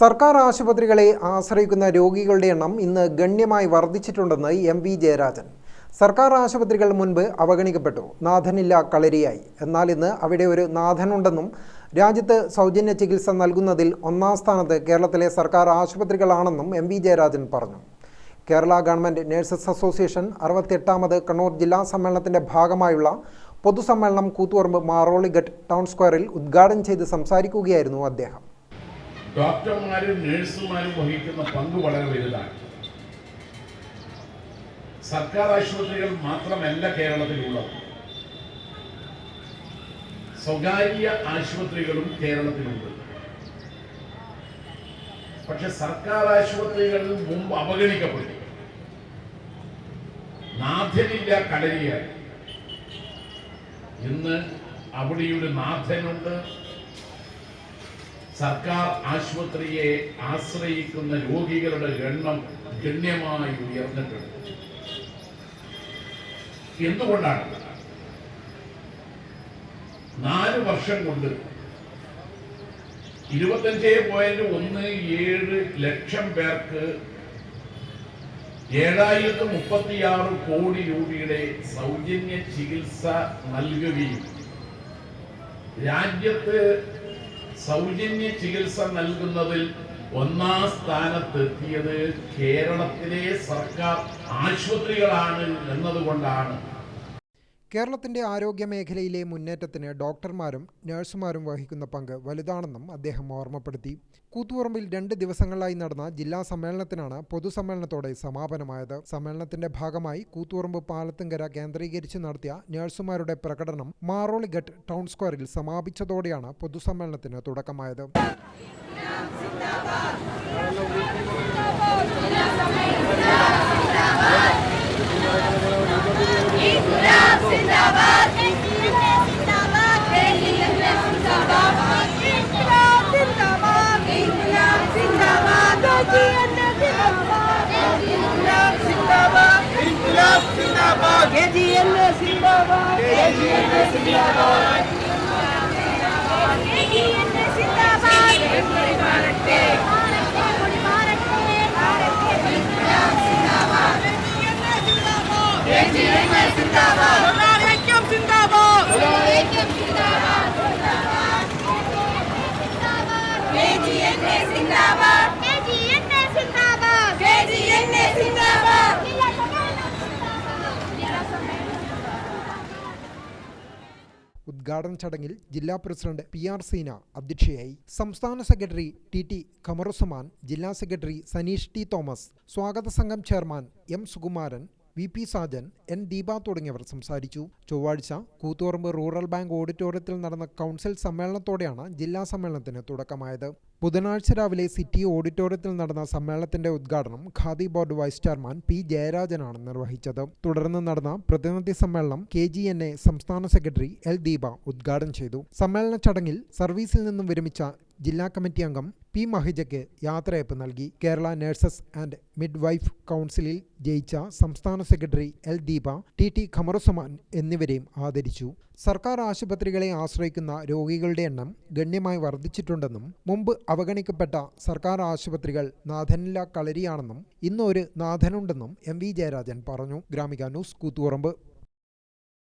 സർക്കാർ ആശുപത്രികളെ ആശ്രയിക്കുന്ന രോഗികളുടെ എണ്ണം ഇന്ന് ഗണ്യമായി വർദ്ധിച്ചിട്ടുണ്ടെന്ന് എം വി ജയരാജൻ. സർക്കാർ ആശുപത്രികൾ മുൻപ് അവഗണിക്കപ്പെട്ടു. നാഥനില്ല കളരിയായി. എന്നാൽ ഇന്ന് അവിടെ ഒരു നാഥനുണ്ടെന്നും രാജ്യത്ത് സൗജന്യ ചികിത്സ നൽകുന്നതിൽ ഒന്നാം സ്ഥാനത്ത് കേരളത്തിലെ സർക്കാർ ആശുപത്രികളാണെന്നും എം വി ജയരാജൻ പറഞ്ഞു. കേരള ഗവൺമെന്റ് നഴ്സസ് അസോസിയേഷൻ അറുപത്തെട്ടാമത് കണ്ണൂർ ജില്ലാ സമ്മേളനത്തിന്റെ ഭാഗമായുള്ള പൊതുസമ്മേളനം കൂത്തുപറമ്പ് മാറോളിഗട്ട് ടൗൺ സ്ക്വയറിൽ ഉദ്ഘാടനം ചെയ്ത് സംസാരിക്കുകയായിരുന്നു അദ്ദേഹം. ഡോക്ടർമാരും നഴ്സുമാരും വഹിക്കുന്ന പങ്ക് വളരെ വലുതാണ്. സർക്കാർ ആശുപത്രികൾ മാത്രമല്ല കേരളത്തിലുള്ളത്. സ്വകാര്യ ആശുപത്രികളും കേരളത്തിലുണ്ട്. പക്ഷെ സർക്കാർ ആശുപത്രികൾ മുമ്പ് അവഗണിക്കപ്പെട്ടു. നാഥനില്ല കടലിയായി. ഇന്ന് അവിടെയൊരു നാഥനുണ്ട് സർക്കാർ ആശുപത്രിയെ ആശ്രയിക്കുന്ന രോഗികളുടെ എണ്ണം ഗണ്യമായി ഉയർന്നിട്ടുണ്ട്. എന്തുകൊണ്ടാണ്? നാല് വർഷം കൊണ്ട് ഇരുപത്തഞ്ച് പോയിന്റ് ഒന്ന് ഏഴ് ലക്ഷം പേർക്ക് ഏഴായിരത്തി മുപ്പത്തിയാറ് കോടി രൂപയുടെ സൗജന്യ ചികിത്സ നൽകുകയും രാജ്യത്ത് സൗജന്യ ചികിത്സ നൽകുന്നതിൽ ഒന്നാം സ്ഥാനത്തെത്തിയത് കേരളത്തിലെ സർക്കാർ ആശുപത്രികളാണ് എന്നതുകൊണ്ടാണ്. കേരളത്തിന്റെ ആരോഗ്യ മേഖലയിലെ മുന്നേറ്റത്തിന് ഡോക്ടർമാരും നഴ്സുമാരും വഹിക്കുന്ന പങ്ക് വലുതാണെന്നും അദ്ദേഹം ഓർമ്മപ്പെടുത്തി. കൂത്തുപറമ്പിൽ രണ്ട് ദിവസങ്ങളിലായി നടന്ന ജില്ലാ സമ്മേളനത്തിനാണ് പൊതുസമ്മേളനത്തോടെ സമാപനമായത്. സമ്മേളനത്തിന്റെ ഭാഗമായി കൂത്തുപറമ്പ് പാലത്തുങ്കര കേന്ദ്രീകരിച്ച് നടത്തിയ നഴ്സുമാരുടെ പ്രകടനം മാറോളിഘട്ട് ടൗൺ സ്ക്വയറിൽ സമാപിച്ചതോടെയാണ് പൊതുസമ്മേളനത്തിന് തുടക്കമായത്. Inquilab KGN Zindabad! KGN Zindabad! ഉദ്ഘാടന ചടങ്ങിൽ ജില്ലാ പ്രസിഡന്റ് പി ആർ സീന അധ്യക്ഷയായി. സംസ്ഥാന സെക്രട്ടറി ടി ടി ഖമറുസമാൻ ജില്ലാ സെക്രട്ടറി സനീഷ് ടി തോമസ് സ്വാഗത സംഘം chairman M Sukumaran V P Sajan N Deepa തുടങ്ങിയവർ സംസാരിച്ചു. ചൊവ്വാഴ്ച കൂത്തുപറമ്പ് റൂറൽ ബാങ്ക് ഓഡിറ്റോറിയത്തിൽ നടന്ന കൗൺസിൽ സമ്മേളനത്തോടെയാണ് ജില്ലാ സമ്മേളനത്തിന് തുടക്കമായത്. ബുധനാഴ്ച രാവിലെ സിറ്റി ഓഡിറ്റോറിയത്തിൽ നടന്ന സമ്മേളനത്തിന്റെ ഉദ്ഘാടനം Khadi board vice chairman P ജയരാജനാണ് നിർവഹിച്ചത്. തുടർന്ന് നടന്ന പ്രതിനിധി സമ്മേളനം കെ ജി എൻ എ സംസ്ഥാന സെക്രട്ടറി എൽ ദീപ ഉദ്ഘാടനം ചെയ്തു. സമ്മേളന ചടങ്ങിൽ സർവീസിൽ നിന്നും വിരമിച്ച ജില്ലാ കമ്മിറ്റി അംഗം പി മഹിജയ്ക്ക് യാത്രയപ്പ് നൽകി. Kerala nurses and midwife കൗൺസിലിൽ ജയിച്ച സംസ്ഥാന secretary L Deepa T T Khamaruzzaman എന്നിവരെയും ആദരിച്ചു. സർക്കാർ ആശുപത്രികളെ ആശ്രയിക്കുന്ന രോഗികളുടെ എണ്ണം ഗണ്യമായി വർദ്ധിച്ചിട്ടുണ്ടെന്നും മുമ്പ് അവഗണിക്കപ്പെട്ട സർക്കാർ ആശുപത്രികൾ നാഥനില്ല കളരിയാണെന്നും ഇന്നൊരു നാഥനുണ്ടെന്നും എം വി ജയരാജൻ പറഞ്ഞു. ഗ്രാമിക ന്യൂസ് കൂത്തുപറമ്പ്.